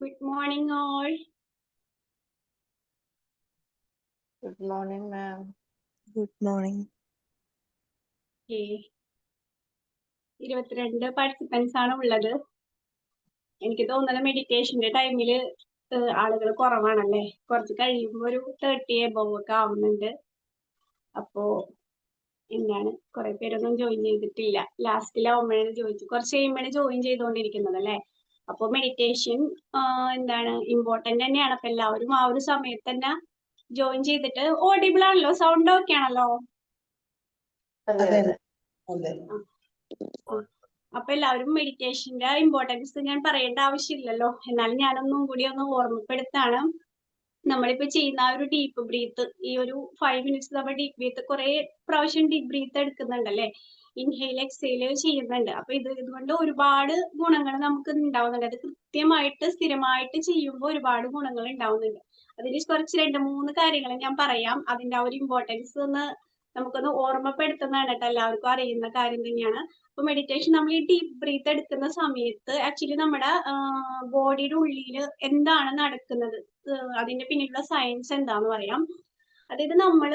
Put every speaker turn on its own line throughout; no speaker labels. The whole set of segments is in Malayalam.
Good morning, all.
Good morning, ma'am.
Good morning.
Okay. ഇരുപത്തിരണ്ട് പാർട്ടിസിപ്പൻസ് ആണ് ഉള്ളത് എനിക്ക് തോന്നുന്നത് മെഡിറ്റേഷന്റെ ടൈമിൽ ആളുകൾ കുറവാണല്ലേ കുറച്ച് കഴിയുമ്പോൾ ഒരു തേർട്ടി എബവ് ഒക്കെ ആവുന്നുണ്ട് അപ്പോ എന്താണ് കുറെ പേരൊന്നും ജോയിൻ ചെയ്തിട്ടില്ല ലാസ്റ്റിലാവുമ്പോഴാണ് ചോദിച്ചു കുറച്ച് കഴിയുമ്പോഴാണ് ജോയിൻ ചെയ്തുകൊണ്ടിരിക്കുന്നത് അല്ലേ അപ്പോൾ മെഡിറ്റേഷൻ എന്താണ് ഇമ്പോർട്ടന്റ് തന്നെയാണ്. അപ്പൊ എല്ലാവരും ആ ഒരു സമയത്ത് തന്നെ ജോയിൻ ചെയ്തിട്ട് ഓഡിബിൾ ആണല്ലോ സൗണ്ട് ഓക്കെ ആണല്ലോ? അപ്പൊ എല്ലാവരും മെഡിറ്റേഷന്റെ ഇമ്പോർട്ടൻസ് ഞാൻ പറയേണ്ട ആവശ്യമില്ലല്ലോ. എന്നാലും ഞാനൊന്നും കൂടി ഒന്ന് ഓർമ്മപ്പെടുത്താണ്. നമ്മളിപ്പോ ചെയ്യുന്ന ആ ഒരു ഡീപ്പ് ബ്രീത്ത് ഈ ഒരു ഫൈവ് മിനിറ്റ്സ് നമ്മൾ ഡീപ്പ് ബ്രീത്ത് കുറെ പ്രാവശ്യം ഡീപ്പ് ബ്രീത്ത് എടുക്കുന്നുണ്ടല്ലേ? ഇൻഹെയിൽ എക്സെയിൽ ചെയ്യുന്നുണ്ട്. അപ്പൊ ഇത് ഇതുകൊണ്ട് ഒരുപാട് ഗുണങ്ങൾ നമുക്ക് ഉണ്ടാവുന്നുണ്ട് അത് കൃത്യമായിട്ട് സ്ഥിരമായിട്ട് ചെയ്യുമ്പോൾ ഒരുപാട് ഗുണങ്ങൾ ഉണ്ടാവുന്നുണ്ട് അതിന് കുറച്ച് രണ്ട് മൂന്ന് കാര്യങ്ങൾ ഞാൻ പറയാം. അതിന്റെ ആ ഒരു ഇമ്പോർട്ടൻസ് ഒന്ന് നമുക്കൊന്ന് ഓർമ്മപ്പെടുത്തുന്നതാണ് കേട്ടോ. എല്ലാവർക്കും അറിയുന്ന കാര്യം തന്നെയാണ്. അപ്പൊ മെഡിറ്റേഷൻ നമ്മൾ ഈ ഡീപ്പ് ബ്രീത്ത് എടുക്കുന്ന സമയത്ത് ആക്ച്വലി നമ്മുടെ ബോഡിയുടെ ഉള്ളിൽ എന്താണ് നടക്കുന്നത്? അതിന്റെ പിന്നിലുള്ള സയൻസ് എന്താന്ന് പറയാം. അതായത് നമ്മൾ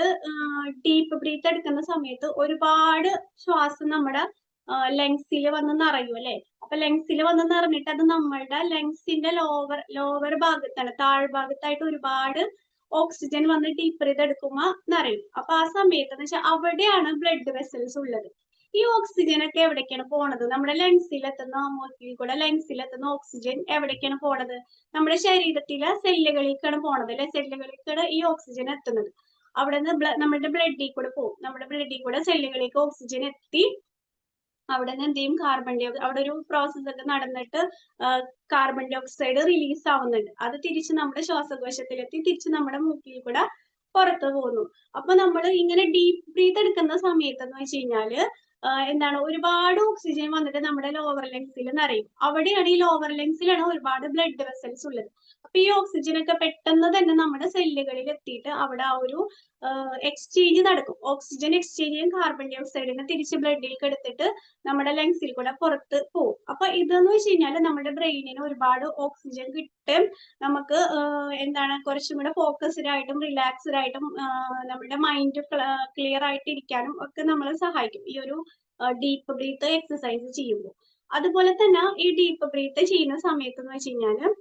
ഡീപ്പ് ബ്രീത്ത് എടുക്കുന്ന സമയത്ത് ഒരുപാട് ശ്വാസം നമ്മുടെ ലങ്സിൽ വന്ന് നിറയും അല്ലെ? അപ്പൊ ലങ്സിൽ വന്ന് നിറഞ്ഞിട്ട് അത് നമ്മളുടെ ലങ്സിന്റെ ലോവർ ലോവർ ഭാഗത്താണ് താഴ്ഭാഗത്തായിട്ട് ഒരുപാട് ഓക്സിജൻ വന്ന് ഡീപ്പ് ബ്രീത്ത് എടുക്കുമ്പോ നിറയും. അപ്പൊ ആ സമയത്ത് എന്ന് വെച്ചാൽ അവിടെയാണ് ബ്ലഡ് വെസൽസ് ഉള്ളത്. ഈ ഓക്സിജൻ ഒക്കെ എവിടേക്കാണ് പോണത്? നമ്മുടെ ലങ്സിൽ എത്തുന്ന മൂക്കിൽ കൂടെ ലങ്സിൽ എത്തുന്ന ഓക്സിജൻ എവിടേക്കാണ് പോണത്? നമ്മുടെ ശരീരത്തിലെ സെല്ലുകളിലേക്കാണ് പോണത് അല്ലെ? സെല്ലുകളിലേക്കാണ് ഈ ഓക്സിജൻ എത്തുന്നത്. അവിടെ നിന്ന് നമ്മുടെ ബ്ലഡിൽ കൂടെ പോകും. നമ്മുടെ ബ്ലഡിൽ കൂടെ സെല്ലുകളിലേക്ക് ഓക്സിജൻ എത്തി. അവിടെ നിന്ന് എന്ത് ചെയ്യും? കാർബൺ ഡൈ അവിടെ ഒരു പ്രോസസ് ഒക്കെ നടന്നിട്ട് കാർബൺ ഡൈ ഓക്സൈഡ് റിലീസ് ആവുന്നുണ്ട്. അത് തിരിച്ച് നമ്മുടെ ശ്വാസകോശത്തിലെത്തി തിരിച്ച് നമ്മുടെ മൂക്കിൽ കൂടെ പുറത്തു പോകുന്നു. അപ്പൊ നമ്മൾ ഇങ്ങനെ ഡീപ് ബ്രീത്ത് എടുക്കുന്ന സമയത്ത് എന്ന് വെച്ച് കഴിഞ്ഞാൽ എന്താണ് ഒരുപാട് ഓക്സിജൻ വന്നിട്ട് നമ്മുടെ ലോവർ ലങ്സിൽ നിറയും അവിടെയാണ് ഈ ലോവർ ലങ്സിലാണ് ഒരുപാട് ബ്ലഡ് വെസൽസ് ഉള്ളത്. അപ്പൊ ഈ ഓക്സിജൻ ഒക്കെ പെട്ടെന്ന് തന്നെ നമ്മുടെ സെല്ലുകളിൽ എത്തിയിട്ട് അവിടെ ആ ഒരു എക്സ്ചേഞ്ച് നടക്കും. ഓക്സിജൻ എക്സ്ചേഞ്ച് ചെയ്യും കാർബൺ ഡൈ ഓക്സൈഡിനെ തിരിച്ച് ബ്ലഡിലേക്ക് എടുത്തിട്ട് നമ്മുടെ ലങ്സിൽ കൂടെ പുറത്ത് പോകും. അപ്പൊ ഇതെന്ന് വെച്ച് കഴിഞ്ഞാൽ നമ്മുടെ ബ്രെയിനിന് ഒരുപാട് ഓക്സിജൻ കിട്ടും. നമുക്ക് എന്താണ് കുറച്ചും കൂടെ ഫോക്കസ്ഡ് ആയിട്ടും റിലാക്സ്ഡ് ആയിട്ടും നമ്മുടെ മൈൻഡ് ക്ലിയർ ആയിട്ട് ഇരിക്കാനും ഒക്കെ നമ്മളെ സഹായിക്കും. ഈ ഒരു ഡീപ്പ് ബ്രീത്ത് എക്സസൈസ് ചെയ്യുമ്പോൾ. അതുപോലെ തന്നെ ഈ ഡീപ്പ് ബ്രീത്ത് ചെയ്യുന്ന സമയത്ത് എന്ന് വെച്ച് കഴിഞ്ഞാൽ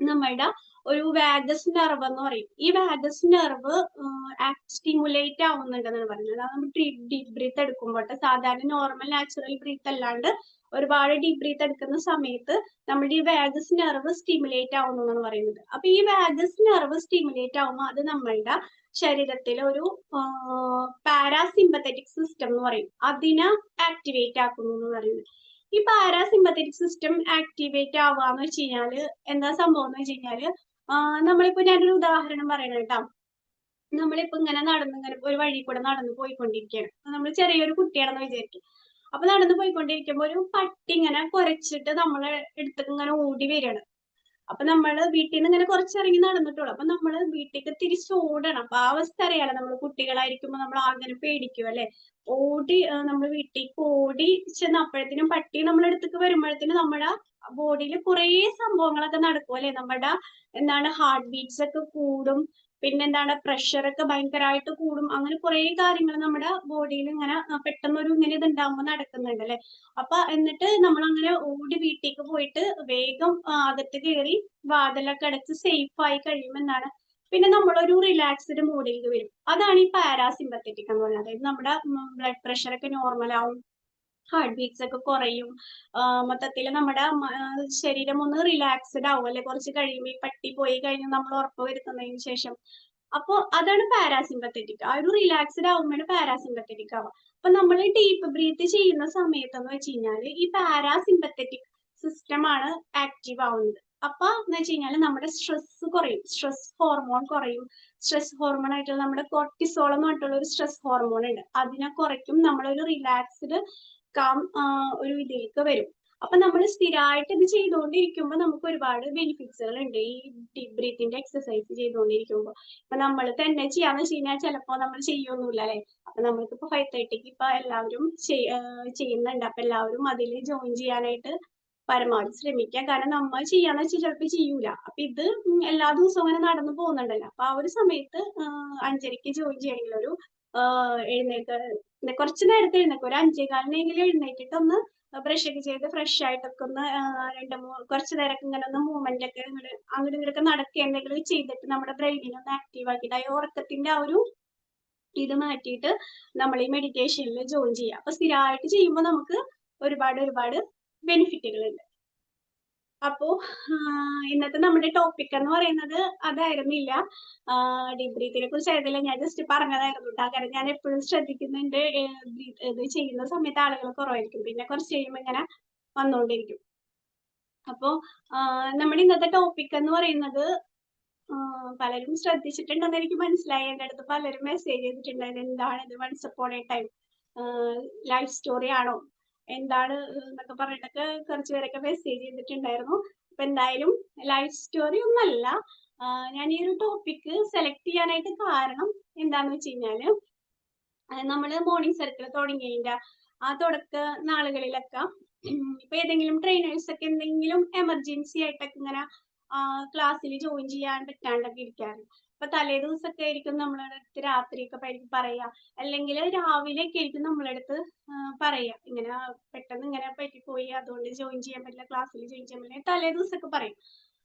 നമ്മളുടെ ഒരു വാഗസ് നെർവ് എന്ന് പറയും. ഈ വാഗസ് നെർവ് സ്റ്റിമുലേറ്റ് ആവുന്നുണ്ടെന്നാണ് പറയുന്നത്. അതാണ് നമ്മൾ ഡീപ് ബ്രീത്ത് എടുക്കുമ്പോൾ സാധാരണ നോർമൽ നാച്ചുറൽ ബ്രീത്ത് അല്ലാണ്ട് ഒരുപാട് ഡീപ് ബ്രീത്ത് എടുക്കുന്ന സമയത്ത് നമ്മുടെ ഈ വാഗസ് നെർവ് സ്റ്റിമുലേറ്റ് ആവുന്നു എന്നാണ് പറയുന്നത്. അപ്പൊ ഈ വാഗസ് നെർവ് സ്റ്റിമുലേറ്റ് ആവുമ്പോൾ അത് നമ്മളുടെ ശരീരത്തിലെ ഒരു പാരാസിമ്പത്തറ്റിക് സിസ്റ്റം എന്ന് പറയും. അതിനെ ആക്ടിവേറ്റ് ആക്കുന്നു എന്ന് പറയുന്നത്. ഈ പാരാസിമ്പത്തറ്റിക് സിസ്റ്റം ആക്ടിവേറ്റ് ആവാന്ന് വെച്ച് കഴിഞ്ഞാൽ എന്താ സംഭവം എന്ന് വെച്ച് കഴിഞ്ഞാൽ നമ്മളിപ്പോ ഞാനൊരു ഉദാഹരണം പറയണ കേട്ടോ. നമ്മളിപ്പോ ഇങ്ങനെ നടന്ന് ഇങ്ങനെ ഒരു വഴി കൂടെ നടന്നു പോയിക്കൊണ്ടിരിക്കുകയാണ് നമ്മൾ ചെറിയൊരു കുട്ടിയാണെന്ന് വിചാരിക്കും. അപ്പൊ നടന്നു പോയിക്കൊണ്ടിരിക്കുമ്പോ ഒരു പട്ടി ഇങ്ങനെ കുരച്ചിട്ട് നമ്മളെ അടുത്തേക്ക് ഇങ്ങനെ ഓടി വരികയാണ്. അപ്പൊ നമ്മൾ വീട്ടിൽ നിന്ന് ഇങ്ങനെ കുറച്ചിറങ്ങി നടന്നിട്ടുള്ളൂ. അപ്പൊ നമ്മൾ വീട്ടിലേക്ക് തിരിച്ചു ഓടണം. അപ്പൊ ആ അവസ്ഥ അറിയാലോ നമ്മൾ കുട്ടികളായിരിക്കുമ്പോ നമ്മൾ അങ്ങനെ പേടിക്കും അല്ലെ? ഓടി നമ്മൾ വീട്ടിലേക്ക് ഓടി ചെന്ന് അപ്പോഴത്തേനും പട്ടി നമ്മുടെ അടുത്തേക്ക് വരുമ്പോഴത്തേനും നമ്മുടെ ബോഡിയിൽ കുറേ സംഭവങ്ങളൊക്കെ നടക്കും അല്ലെ? നമ്മുടെ എന്താണ് ഹാർട്ട് ബീറ്റ്സ് ഒക്കെ കൂടും. പിന്നെന്താണ് പ്രഷർ ഒക്കെ ഭയങ്കരമായിട്ട് കൂടും. അങ്ങനെ കുറെ കാര്യങ്ങൾ നമ്മുടെ ബോഡിയിൽ ഇങ്ങനെ പെട്ടെന്ന് ഒരു ഇങ്ങനെ ഇത് ഉണ്ടാകുമ്പോൾ നടക്കുന്നുണ്ട് അല്ലെ? അപ്പൊ എന്നിട്ട് നമ്മൾ അങ്ങനെ ഓടി വീട്ടിലേക്ക് പോയിട്ട് വേഗം അകത്ത് കയറി വാതിലൊക്കെ അടച്ച് സേഫ് ആയി കഴിയുമെന്നാണ്. പിന്നെ നമ്മളൊരു റിലാക്സ്ഡ് മൂഡിലേക്ക് വരും. അതാണ് ഈ പാരാസിമ്പത്തറ്റിക് എന്ന് പറയുന്നത്. അതായത് നമ്മുടെ ബ്ലഡ് പ്രഷർ ഒക്കെ നോർമൽ ആവും. ഹാർട്ട് ബീറ്റ്സ് ഒക്കെ കുറയും. മൊത്തത്തിൽ നമ്മുടെ ശരീരം ഒന്ന് റിലാക്സ്ഡ് ആവും അല്ലെ? കുറച്ച് കഴിയുമ്പോൾ ഈ പട്ടി പോയി കഴിഞ്ഞ് നമ്മൾ ഉറപ്പ് വരുത്തുന്നതിന് ശേഷം. അപ്പൊ അതാണ് പാരാസിമ്പത്തറ്റിക് ആ ഒരു റിലാക്സ്ഡ് ആവുമ്പോൾ പാരാസിമ്പത്തറ്റിക് ആവുക. അപ്പൊ നമ്മൾ ഡീപ്പ് ബ്രീത്ത് ചെയ്യുന്ന സമയത്ത് എന്ന് വെച്ച് കഴിഞ്ഞാൽ ഈ പാരാസിമ്പത്തറ്റിക് സിസ്റ്റം ആണ് ആക്റ്റീവ് ആവുന്നത്. അപ്പൊ എന്ന് വെച്ച് കഴിഞ്ഞാൽ നമ്മുടെ സ്ട്രെസ് കുറയും. സ്ട്രെസ് ഹോർമോൺ കുറയും. സ്ട്രെസ് ഹോർമോൺ ആയിട്ടുള്ള നമ്മുടെ കോർട്ടിസോൾ എന്ന് പറഞ്ഞിട്ടുള്ള ഒരു സ്ട്രെസ് ഹോർമോൺ ഉണ്ട്. അതിനെ കുറയ്ക്കും. നമ്മളൊരു റിലാക്സ്ഡ് കാം ഒരു ഇതിലേക്ക് വരും. അപ്പൊ നമ്മൾ സ്ഥിരമായിട്ട് ഇത് ചെയ്തുകൊണ്ടിരിക്കുമ്പോൾ നമുക്ക് ഒരുപാട് ബെനിഫിറ്റ്സുകൾ ഉണ്ട് ഈ ഡീപ് ബ്രീത്തിന്റെ എക്സസൈസ് ചെയ്തുകൊണ്ടിരിക്കുമ്പോൾ ഇപ്പൊ നമ്മൾ തന്നെ ചെയ്യാന്ന് വെച്ച് കഴിഞ്ഞാൽ ചിലപ്പോ നമ്മൾ ചെയ്യൊന്നുമില്ല അല്ലെ? അപ്പൊ നമ്മൾക്ക് ഇപ്പൊ ഫൈവ് തേർട്ടിക്ക് ഇപ്പൊ എല്ലാവരും ചെയ്യുന്നുണ്ട്. അപ്പൊ എല്ലാവരും അതിൽ ജോയിൻ ചെയ്യാനായിട്ട് പരമാവധി ശ്രമിക്കുക കാരണം നമ്മൾ ചെയ്യാന്ന് വെച്ചാൽ ചിലപ്പോൾ ചെയ്യൂല. അപ്പൊ ഇത് എല്ലാ ദിവസവും അങ്ങനെ നടന്നു പോകുന്നുണ്ടല്ലോ. അപ്പൊ ആ ഒരു സമയത്ത് അഞ്ചരക്ക് ജോയിൻ ചെയ്യണമെങ്കിൽ ഒരു ആഹ് എഴുന്നേൽക്ക കുറച്ച് നേരത്തെ എഴുന്നേക്കും. ഒരു അഞ്ചേകാലിനെങ്കിലും എഴുന്നേറ്റിട്ട് ഒന്ന് ബ്രഷ് ഒക്കെ ചെയ്ത് ഫ്രഷ് ആയിട്ടൊക്കെ ഒന്ന് രണ്ട് മൂന്ന് കുറച്ച് നേരമൊക്കെ ഇങ്ങനെ ഒന്ന് മൂവ്മെന്റ് ഒക്കെ ഇങ്ങനെ അങ്ങോട്ട് ഇങ്ങനെയൊക്കെ നടക്കുക എന്തെങ്കിലും ചെയ്തിട്ട് നമ്മുടെ ബ്രെയിനിനെ ഒന്ന് ആക്റ്റീവ് ആക്കിയിട്ട് ആ ഉറക്കത്തിന്റെ ആ ഒരു ഇത് മാറ്റിയിട്ട് നമ്മൾ ഈ മെഡിറ്റേഷനിൽ ജോയിൻ ചെയ്യുക. അപ്പൊ സ്ഥിരമായിട്ട് ചെയ്യുമ്പോൾ നമുക്ക് ഒരുപാട് ഒരുപാട് ബെനിഫിറ്റുകൾ ഉണ്ട്. അപ്പോ ഇന്നത്തെ നമ്മുടെ ടോപ്പിക് എന്ന് പറയുന്നത് അതായിരുന്നില്ല. ഡീപ് ബ്രീത്തിനെ കുറിച്ച് ആയിരുന്നില്ല ഞാൻ ജസ്റ്റ് പറഞ്ഞതായിരുന്നു കാരണം ഞാൻ എപ്പോഴും ശ്രദ്ധിക്കുന്നുണ്ട്. ഇത് ചെയ്യുന്ന സമയത്ത് ആളുകൾ കുറവായിരിക്കും. പിന്നെ കുറച്ച് കഴിയുമ്പോൾ ഇങ്ങനെ വന്നുകൊണ്ടിരിക്കും അപ്പോ നമ്മുടെ ഇന്നത്തെ ടോപ്പിക് എന്ന് പറയുന്നത് പലരും ശ്രദ്ധിച്ചിട്ടുണ്ടെന്ന് എനിക്ക് മനസ്സിലായി. അടുത്ത് പലരും മെസ്സേജ് ചെയ്തിട്ടുണ്ടായിരുന്നു എന്താണ് ഇത് once upon a time life story ആണോ? എന്താണ് എന്നൊക്കെ പറഞ്ഞിട്ടൊക്കെ കുറച്ച് പേരൊക്കെ മെസ്സേജ് ചെയ്തിട്ടുണ്ടായിരുന്നു. അപ്പൊ എന്തായാലും ലൈഫ് സ്റ്റോറി ഒന്നല്ല. ഞാൻ ഈ ഒരു ടോപ്പിക്ക് സെലക്ട് ചെയ്യാനായിട്ട് കാരണം എന്താന്ന് വെച്ച് കഴിഞ്ഞാൽ ആഹ് നമ്മൾ മോർണിംഗ് സർക്കിൾ തുടങ്ങിയതിന്റെ ആ തുടക്ക നാളുകളിലൊക്കെ ഇപ്പൊ ഏതെങ്കിലും ട്രെയിനേഴ്സ് ഒക്കെ എന്തെങ്കിലും എമർജൻസി ആയിട്ടൊക്കെ ഇങ്ങനെ ക്ലാസ്സിൽ ജോയിൻ ചെയ്യാൻ പറ്റാണ്ടൊക്കെ ഇരിക്കാറുണ്ട് അപ്പൊ തലേ ദിവസമൊക്കെ ആയിരിക്കും നമ്മളെ അടുത്ത് രാത്രിയൊക്കെ പറയാ. അല്ലെങ്കിൽ രാവിലെ ഒക്കെ ആയിരിക്കും നമ്മളെ അടുത്ത് പറയാ. ഇങ്ങനെ പെട്ടെന്ന് ഇങ്ങനെ പറ്റിപ്പോയി അതുകൊണ്ട് ജോയിൻ ചെയ്യാൻ പറ്റില്ല ക്ലാസ്സിൽ ജോയിൻ ചെയ്യാൻ പറ്റില്ല തലേ ദിവസമൊക്കെ പറയും.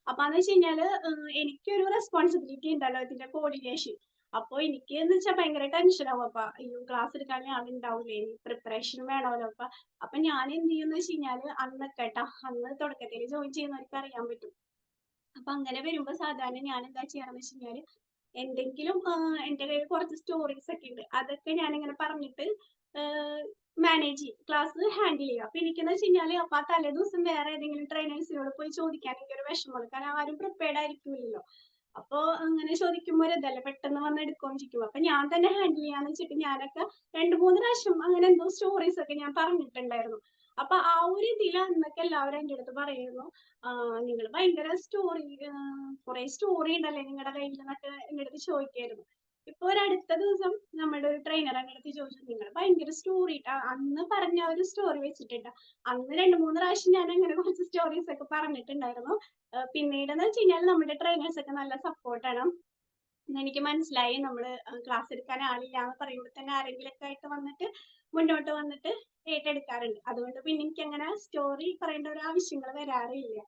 അപ്പൊ എന്ന് വെച്ച് കഴിഞ്ഞാൽ എനിക്കൊരു റെസ്പോൺസിബിലിറ്റി ഉണ്ടല്ലോ ഇതിന്റെ കോർഡിനേഷൻ അപ്പൊ എനിക്ക് എന്ന് വെച്ചാൽ ഭയങ്കര ടെൻഷൻ ആവും. അപ്പൊ അയ്യോ ക്ലാസ് എടുക്കാൻ ആളുണ്ടാവില്ലേ പ്രിപ്പറേഷൻ വേണമല്ലോ. അപ്പൊ അപ്പൊ ഞാൻ എന്ത് ചെയ്യുന്ന വെച്ച് കഴിഞ്ഞാൽ അന്നൊക്കെ കേട്ടാ അന്ന് തുടക്കത്തിൽ ജോയിൻ ചെയ്യുന്നവർക്ക് അറിയാൻ പറ്റും. അപ്പൊ അങ്ങനെ വരുമ്പോ സാധാരണ ഞാൻ എന്താ ചെയ്യാന്ന് വെച്ച് കഴിഞ്ഞാൽ എന്തെങ്കിലും എന്റെ കയ്യിൽ കുറച്ച് സ്റ്റോറീസ് ഒക്കെ ഉണ്ട്. അതൊക്കെ ഞാൻ ഇങ്ങനെ പറഞ്ഞിട്ട് മാനേജ് ചെയ്യും. ക്ലാസ് ഹാൻഡിൽ ചെയ്യും അപ്പൊ എനിക്കെന്ന് വെച്ച് കഴിഞ്ഞാൽ അപ്പൊ ആ തലേ ദിവസം വേറെ ഏതെങ്കിലും ട്രെയിനേഴ്സിനോട് പോയി ചോദിക്കാൻ എനിക്കൊരു വിഷമമാണ് കാരണം ആരും പ്രിപ്പയർഡ് ആയിരിക്കില്ലല്ലോ അപ്പൊ അങ്ങനെ ചോദിക്കുമ്പോൾ ഇതല്ലേ പെട്ടെന്ന് വന്ന് എടുക്കുകയും ചെയ്യും. അപ്പൊ ഞാൻ തന്നെ ഹാൻഡിൽ ചെയ്യാന്ന് വെച്ചിട്ട് ഞാനൊക്കെ രണ്ട് മൂന്ന് പ്രാവശ്യം അങ്ങനെ എന്തോ സ്റ്റോറീസ് ഒക്കെ ഞാൻ പറഞ്ഞിട്ടുണ്ടായിരുന്നു. അപ്പൊ ആ ഒരു ഇതിൽ അന്നൊക്കെ എല്ലാവരും എന്റെ അടുത്ത് പറയുന്നു നിങ്ങൾ ഭയങ്കര സ്റ്റോറി കുറെ സ്റ്റോറി ഉണ്ടല്ലേ നിങ്ങളുടെ കയ്യിൽ എന്നൊക്കെ എന്റെ അടുത്ത് ചോദിക്കായിരുന്നു. ഇപ്പൊ ഒരു അടുത്ത ദിവസം നമ്മുടെ ഒരു ട്രെയിനർ എന്റെ അടുത്ത് ചോദിച്ചു നിങ്ങൾ ഭയങ്കര സ്റ്റോറി അന്ന് പറഞ്ഞ ഒരു സ്റ്റോറി വെച്ചിട്ടുണ്ട് അന്ന് രണ്ട് മൂന്ന് പ്രാവശ്യം ഞാൻ അങ്ങനെ കുറച്ച് സ്റ്റോറീസ് ഒക്കെ പറഞ്ഞിട്ടുണ്ടായിരുന്നു. പിന്നീട് എന്ന് വെച്ച് കഴിഞ്ഞാൽ നമ്മുടെ ട്രെയിനേഴ്സ് ഒക്കെ നല്ല സപ്പോർട്ടാണ് എനിക്ക് മനസ്സിലായി. നമ്മൾ ക്ലാസ് എടുക്കാൻ ആളില്ല എന്ന് പറയുമ്പോൾ തന്നെ ആരെങ്കിലും ഒക്കെ ആയിട്ട് വന്നിട്ട് മുന്നോട്ട് വന്നിട്ട് ഏറ്റെടുക്കാറുണ്ട്. അതുകൊണ്ട് പിന്നെ എനിക്ക് അങ്ങനെ സ്റ്റോറി പറയേണ്ട ഒരു ആവശ്യങ്ങൾ വരാറില്ല.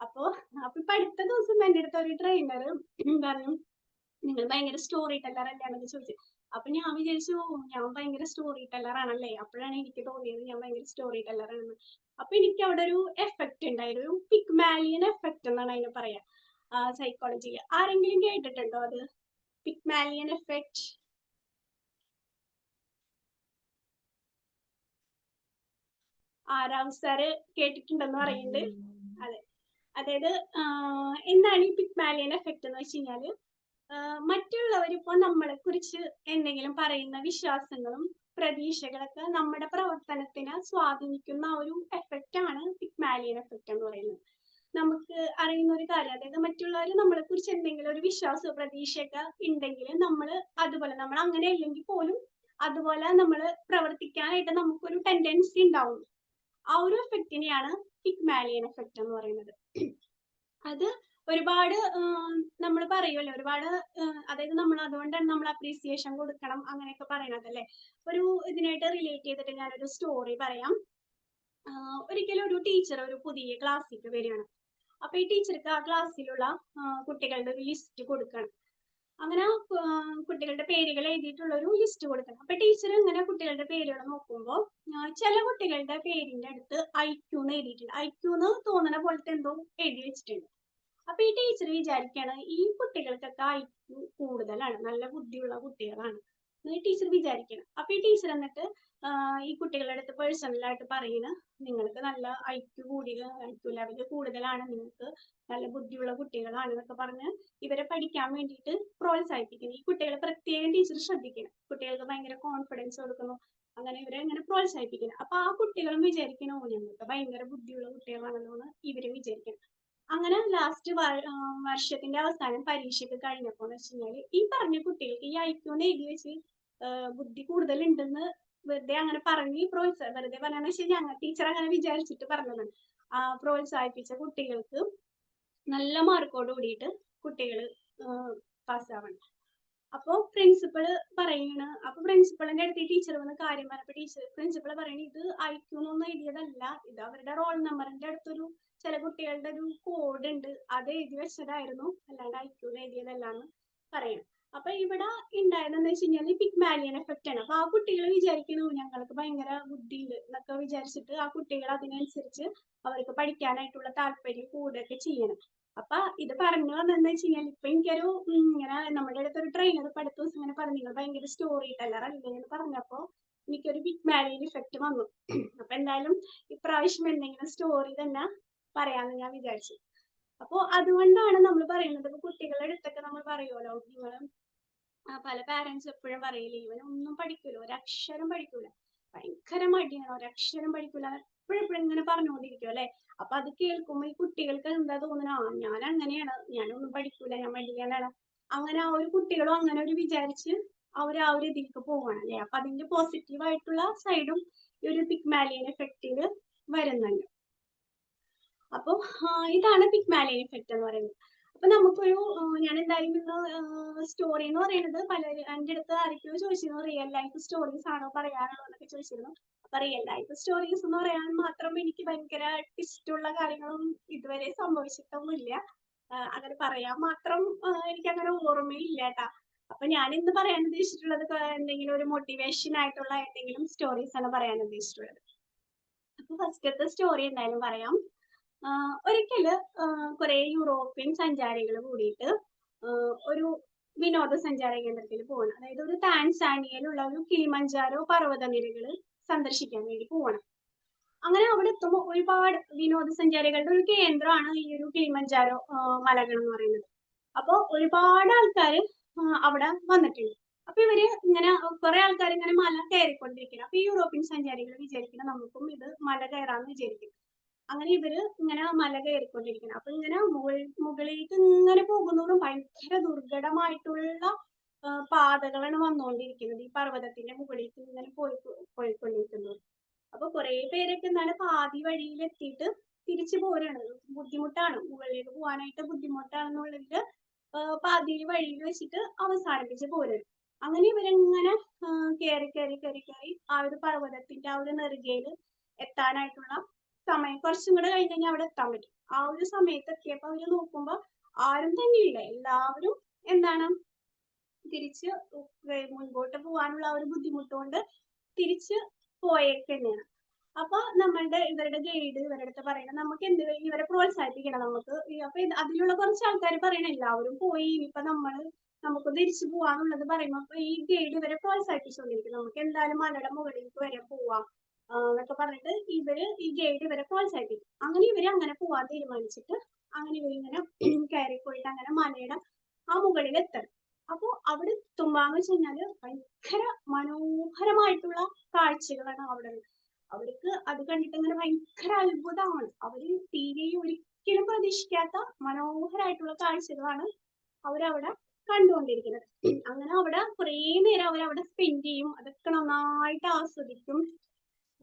അപ്പോ അപ്പൊ ഇപ്പൊ അടുത്ത ദിവസം എന്റെ അടുത്ത് ഒരു ട്രെയിനർ പറഞ്ഞു നിങ്ങൾ ഭയങ്കര സ്റ്റോറി ടെല്ലർ അല്ലേ? എന്ന് ചോദിച്ചു. അപ്പൊ ഞാൻ വിചാരിച്ചു "ഓ, ഞാൻ ഭയങ്കര സ്റ്റോറി ടെല്ലർ ആണല്ലേ? അപ്പോഴാണ് എനിക്ക് തോന്നിയത് ഞാൻ ഭയങ്കര സ്റ്റോറി ടെല്ലർ ആണെന്ന്. അപ്പൊ എനിക്ക് അവിടെ ഒരു എഫക്റ്റ് ഉണ്ടായിരുന്നു ഒരു പിഗ്മാലിയൻ എഫക്റ്റ് എന്നാണ് അതിന് പറയാ. സൈക്കോളജി ആരെങ്കിലും കേട്ടിട്ടുണ്ടോ അത്? പിഗ്മാലിയൻ എഫക്റ്റ് ആറാം സാറ് കേട്ടിട്ടുണ്ടെന്ന് പറയുന്നുണ്ട്. അതെ. അതായത് എന്താണ് ഈ പിഗ്മാലിയൻ എഫക്റ്റ് എന്ന് വെച്ച് കഴിഞ്ഞാൽ ഇപ്പൊ നമ്മളെ കുറിച്ച് എന്തെങ്കിലും പറയുന്ന വിശ്വാസങ്ങളും പ്രതീക്ഷകളൊക്കെ നമ്മുടെ പ്രവർത്തനത്തിനെ സ്വാധീനിക്കുന്ന ഒരു എഫക്റ്റ് ആണ് പിഗ്മാലിയൻ എഫക്റ്റ് എന്ന് പറയുന്നത്. നമുക്ക് അറിയുന്ന ഒരു കാര്യം അതായത് മറ്റുള്ളവർ നമ്മളെ കുറിച്ച് എന്തെങ്കിലും ഒരു വിശ്വാസമോ പ്രതീക്ഷയൊക്കെ ഉണ്ടെങ്കിൽ നമ്മൾ അതുപോലെ നമ്മൾ അങ്ങനെ അല്ലെങ്കിൽ പോലും അതുപോലെ നമ്മൾ പ്രവർത്തിക്കാനായിട്ട് നമുക്കൊരു ടെൻഡൻസി ഉണ്ടാവും. ആ ഒരു എഫക്റ്റിനെയാണ് പിഗ്മാലിയൻ എഫക്റ്റ് എന്ന് പറയുന്നത്. അത് ഒരുപാട് നമ്മൾ പറയുമല്ലോ ഒരുപാട് അതായത് നമ്മൾ അതുകൊണ്ടാണ് നമ്മൾ അപ്രീസിയേഷൻ കൊടുക്കണം അങ്ങനെയൊക്കെ പറയണത് അല്ലേ? ഒരു ഇതിനായിട്ട് റിലേറ്റ് ചെയ്തിട്ട് ഞാനൊരു സ്റ്റോറി പറയാം. ഒരിക്കലും ഒരു ടീച്ചർ ഒരു പുതിയ ക്ലാസ്സിലേക്ക് വരികയാണ്. അപ്പൊ ഈ ടീച്ചർക്ക് ആ ക്ലാസ്സിലുള്ള കുട്ടികളുടെ ഒരു ലിസ്റ്റ് കൊടുക്കണം. അങ്ങനെ കുട്ടികളുടെ പേരുകൾ എഴുതിയിട്ടുള്ള ഒരു ലിസ്റ്റ് കൊടുക്കണം. അപ്പൊ ടീച്ചർ ഇങ്ങനെ കുട്ടികളുടെ പേരുകൾ നോക്കുമ്പോൾ ചില കുട്ടികളുടെ പേരിന്റെ അടുത്ത് ഐ ക്യൂ എന്ന് എഴുതിയിട്ടുണ്ട്. ഐ ക്യൂ എന്ന് തോന്നണ പോലത്തെ എന്തോ എഴുതി വെച്ചിട്ടുണ്ട്. അപ്പൊ ഈ ടീച്ചർ വിചാരിക്കാണ് ഈ കുട്ടികൾക്കൊക്കെ ഐ ക്യൂ കൂടുതലാണ് നല്ല ബുദ്ധിയുള്ള കുട്ടികളാണ് ടീച്ചർ വിചാരിക്കണം അപ്പൊ ഈ ടീച്ചർ എന്നിട്ട് ഈ കുട്ടികളുടെ അടുത്ത് പേഴ്സണലായിട്ട് പറയുന്നത് നിങ്ങൾക്ക് നല്ല ഐ ക്യൂ കൂടിയ ഐ ക്യൂ ലെവൽ കൂടുതലാണ് നിങ്ങൾക്ക് നല്ല ബുദ്ധിയുള്ള കുട്ടികളാണ് എന്നൊക്കെ പറഞ്ഞ് ഇവരെ പഠിക്കാൻ വേണ്ടിയിട്ട് പ്രോത്സാഹിപ്പിക്കുന്നു. ഈ കുട്ടികളെ പ്രത്യേകം ടീച്ചർ ശ്രദ്ധിക്കണം. കുട്ടികൾക്ക് ഭയങ്കര കോൺഫിഡൻസ് കൊടുക്കുന്നു. അങ്ങനെ ഇവരെ അങ്ങനെ പ്രോത്സാഹിപ്പിക്കണം അപ്പൊ ആ കുട്ടികളും വിചാരിക്കണം ഓ ഞങ്ങൾക്ക് ഭയങ്കര ബുദ്ധിയുള്ള കുട്ടികളാണല്ലോ എന്ന് ഇവരും വിചാരിക്കണം അങ്ങനെ ലാസ്റ്റ് വർഷത്തിന്റെ അവസാനം പരീക്ഷയ്ക്ക് കഴിഞ്ഞപ്പോൾ എന്ന് ഈ പറഞ്ഞ കുട്ടികൾക്ക് ഈ ഐക്യൂന്ന് എഴുതി വെച്ച് ബുദ്ധി കൂടുതലുണ്ടെന്ന് വെറുതെ അങ്ങനെ പറഞ്ഞ്. പ്രോത്സാഹ വെറുതെ പറയാന്ന് വെച്ചാൽ ഞങ്ങൾ ടീച്ചർ അങ്ങനെ വിചാരിച്ചിട്ട് പറഞ്ഞതാണ്. പ്രോത്സാഹിപ്പിച്ച കുട്ടികൾക്ക് നല്ല മാർക്കോട് കൂടിയിട്ട് കുട്ടികൾ പാസ്സാവണം. അപ്പോൾ പ്രിൻസിപ്പൾ പറയണ് അപ്പൊ പ്രിൻസിപ്പളിന്റെ അടുത്ത് ടീച്ചർ വന്ന് കാര്യം പറഞ്ഞപ്പോ ടീച്ചർ പ്രിൻസിപ്പൾ പറയണ ഇത് അയക്കുന്നൊന്നും എഴുതിയതല്ല ഇത് അവരുടെ റോൾ നമ്പറിന്റെ അടുത്തൊരു ചില കുട്ടികളുടെ ഒരു കോഡ് ഉണ്ട്. അത് എഴുതി വെച്ചതായിരുന്നു. അല്ലാണ്ട് അയക്കൂന്ന് എഴുതിയതല്ലാന്ന് പറയണം. അപ്പൊ ഇവിടെ ഉണ്ടായതെന്ന് വെച്ച് കഴിഞ്ഞാൽ പിഗ്മാലിയൻ എഫക്റ്റ് ആണ്. അപ്പൊ ആ കുട്ടികൾ വിചാരിക്കുന്നു ഞങ്ങൾക്ക് ഭയങ്കര ബുദ്ധിയുണ്ട് എന്നൊക്കെ വിചാരിച്ചിട്ട് ആ കുട്ടികൾ അതിനനുസരിച്ച് അവർക്ക് പഠിക്കാനായിട്ടുള്ള താല്പര്യം കൂടുകയൊക്കെ ചെയ്യണം. അപ്പൊ ഇത് പറഞ്ഞു വന്നെന്ന് വെച്ച് കഴിഞ്ഞാൽ ഇപ്പൊ എനിക്കൊരു ഇങ്ങനെ നമ്മുടെ അടുത്ത് ഒരു ട്രെയിനർ ഇപ്പൊ അടുത്ത ദിവസം ഇങ്ങനെ പറഞ്ഞു നിങ്ങൾ ഭയങ്കര സ്റ്റോറി ടെല്ലർ അല്ലേ? എന്ന് പറഞ്ഞപ്പോ എനിക്കൊരു ബിഗ് മാലിയൻ ഇഫക്റ്റ് വന്നു. അപ്പൊ എന്തായാലും ഇപ്രാവശ്യം എന്തെങ്കിലും സ്റ്റോറി തന്നെ പറയാന്ന് ഞാൻ വിചാരിച്ചു. അപ്പോ അതുകൊണ്ടാണ് നമ്മൾ പറയുന്നത് കുട്ടികളുടെ അടുത്തൊക്കെ നമ്മൾ പറയുമല്ലോ നിങ്ങൾ പല പാരന്റ്സ് എപ്പോഴും പറയില്ലേ ഇവനൊന്നും പഠിക്കൂല ഒരക്ഷരം പഠിക്കൂല. ഭയങ്കര മടിയാണ് ഒരക്ഷരം പഠിക്കൂല. എപ്പോഴെപ്പോഴും എപ്പോഴും ഇങ്ങനെ പറഞ്ഞുകൊണ്ടിരിക്കും അല്ലെ? അപ്പൊ അത് കേൾക്കുമ്പോ ഈ കുട്ടികൾക്ക് എന്താ തോന്നുന്നത് ആ ഞാൻ അങ്ങനെയാണ് ഞാനൊന്നും പഠിക്കൂല ഞാൻ മടിയനാണ് അങ്ങനെ ആ ഒരു കുട്ടികളും അങ്ങനെ ഒരു വിചാരിച്ച് അവർ ആ ഒരു ഇതിലേക്ക് പോവാണ് അല്ലെ? അപ്പൊ അതിന്റെ പോസിറ്റീവ് ആയിട്ടുള്ള സൈഡും ഈ ഒരു പിഗ്മാലിയൻ എഫക്റ്റിൽ വരുന്നുണ്ട്. അപ്പൊ ഇതാണ് പിഗ്മാലിയൻ എഫക്റ്റ് എന്ന് പറയുന്നത്. അപ്പൊ നമുക്കൊരു ഞാൻ എന്തായാലും ഇന്ന് സ്റ്റോറി എന്ന് പറയുന്നത് പലരും എന്റെ അടുത്ത് ആരൊക്കെയോ ചോദിച്ചിരുന്നു റിയൽ ലൈഫ് സ്റ്റോറീസ് ആണോ പറയാനുള്ളത് എന്നൊക്കെ ചോദിച്ചിരുന്നു. അപ്പൊ റിയൽ ലൈഫ് സ്റ്റോറീസ് എന്ന് പറയാൻ മാത്രം എനിക്ക് ഭയങ്കര ഇഷ്ടമുള്ള കാര്യങ്ങളും ഇതുവരെ സംഭവിച്ചിട്ടൊന്നുമില്ല. അങ്ങനെ പറയാൻ മാത്രം എനിക്ക് അങ്ങനെ ഓർമ്മയില്ല കേട്ടാ. അപ്പൊ ഞാൻ ഇന്ന് പറയാൻ ഉദ്ദേശിച്ചിട്ടുള്ളത് എന്തെങ്കിലും ഒരു മോട്ടിവേഷൻ ആയിട്ടുള്ള എന്തെങ്കിലും സ്റ്റോറീസ് ആണ് പറയാൻ ഉദ്ദേശിച്ചിട്ടുള്ളത്. അപ്പൊ ഫസ്റ്റത്തെ സ്റ്റോറി എന്തായാലും പറയാം. ഒരിക്കൽ കുറെ യൂറോപ്യൻ സഞ്ചാരികൾ കൂടിയിട്ട് ഒരു വിനോദസഞ്ചാര കേന്ദ്രത്തിൽ പോകണം അതായത് ഒരു താൻസാനിയയിലുള്ള ഒരു കിളിമഞ്ചാരോ പർവതനിരകൾ സന്ദർശിക്കാൻ വേണ്ടി പോകണം അങ്ങനെ അവിടെ എത്തുമ്പോൾ ഒരുപാട് വിനോദസഞ്ചാരികളുടെ ഒരു കേന്ദ്രമാണ് ഈ ഒരു കിളിമഞ്ചാരോ മലകൾ എന്ന് പറയുന്നത്. അപ്പോൾ ഒരുപാട് ആൾക്കാർ അവിടെ വന്നിട്ടുണ്ട്. അപ്പൊ ഇവർ ഇങ്ങനെ കുറെ ആൾക്കാർ ഇങ്ങനെ മല കയറിക്കൊണ്ടിരിക്കണം അപ്പൊ യൂറോപ്യൻ സഞ്ചാരികൾ വിചാരിക്കണം നമുക്കും ഇത് മല കയറാന്ന് വിചാരിക്കും അങ്ങനെ ഇവർ ഇങ്ങനെ മല കയറിക്കൊണ്ടിരിക്കണം അപ്പൊ ഇങ്ങനെ മുകളിലേക്ക് ഇങ്ങനെ പോകുന്നതും ഭയങ്കര ദുർഘടമായിട്ടുള്ള പാതകളാണ് വന്നുകൊണ്ടിരിക്കുന്നത് ഈ പർവതത്തിന്റെ മുകളിലേക്ക് ഇങ്ങനെ പോയി പോയിക്കൊണ്ടിരിക്കുന്നത് അപ്പൊ കുറെ പേരൊക്കെ എന്താണ് പാതി വഴിയിൽ എത്തിയിട്ട് തിരിച്ചു പോരാണ്. ബുദ്ധിമുട്ടാണ്. മുകളിലേക്ക് പോകാനായിട്ട് ബുദ്ധിമുട്ടാണെന്നുള്ളതിൽ പാതി വഴിയിൽ വെച്ചിട്ട് അവസാനിപ്പിച്ച് പോരുന്നു അങ്ങനെ ഇവരിങ്ങനെ കയറി കയറി കയറി കയറി ആ ഒരു പർവതത്തിന്റെ ആ ഒരു നെറുകയിൽ എത്താനായിട്ടുള്ള സമയം കുറച്ചും കൂടെ കഴിഞ്ഞ് കഴിഞ്ഞാൽ അവിടെ എത്താൻ പറ്റും. ആ ഒരു സമയത്ത് എത്തിയപ്പോ അവർ നോക്കുമ്പോ ആരും തന്നെ ഇല്ല എല്ലാവരും എന്താണ് തിരിച്ച് മുൻപോട്ട് പോകാനുള്ള ഒരു ബുദ്ധിമുട്ട് കൊണ്ട് തിരിച്ച് പോയേക്കന്നെയാണ് അപ്പൊ നമ്മളുടെ ഇവരുടെ ഗൈഡ് ഇവരുടെ അടുത്ത് പറയണം നമുക്ക് എന്ത് ഇവരെ പ്രോത്സാഹിപ്പിക്കണം നമുക്ക്. അപ്പൊ അതിലുള്ള കുറച്ച് ആൾക്കാർ പറയണം എല്ലാവരും പോയി ഇനിയിപ്പൊ നമ്മൾ നമുക്ക് തിരിച്ചു പോവാന്നുള്ളത് പറയുമ്പോ അപ്പൊ ഈ ഗൈഡ് ഇവരെ പ്രോത്സാഹിപ്പിച്ചുകൊണ്ടിരിക്കും നമുക്ക് എന്തായാലും മലയുടെ മുകളിലേക്ക് വരെ പോവാം. എന്നൊക്കെ പറഞ്ഞിട്ട് ഇവർ ഈ ഗൈഡ് ഇവരെ പ്രോത്സാഹിപ്പിക്കും. അങ്ങനെ ഇവർ അങ്ങനെ പോവാൻ തീരുമാനിച്ചിട്ട് അങ്ങനെ ഇവരിങ്ങനെ കയറി പോയിട്ട് അങ്ങനെ മലയുടെ ആ മുകളിൽ എത്തണം. അപ്പോ അവിടെ തുമ്പാന്ന് വെച്ച് കഴിഞ്ഞാൽ ഭയങ്കര മനോഹരമായിട്ടുള്ള കാഴ്ചകളാണ് അവിടെ. അവർക്ക് അത് കണ്ടിട്ട് ഇങ്ങനെ ഭയങ്കര അത്ഭുതമാണ്. അവർ തീരെ ഒരിക്കലും പ്രതീക്ഷിക്കാത്ത മനോഹരമായിട്ടുള്ള കാഴ്ചകളാണ് അവരവിടെ കണ്ടുകൊണ്ടിരിക്കുന്നത്. അങ്ങനെ അവിടെ കുറേ നേരം അവരവിടെ സ്പെൻഡ് ചെയ്യും. അതൊക്കെ നന്നായിട്ട് ആസ്വദിക്കും.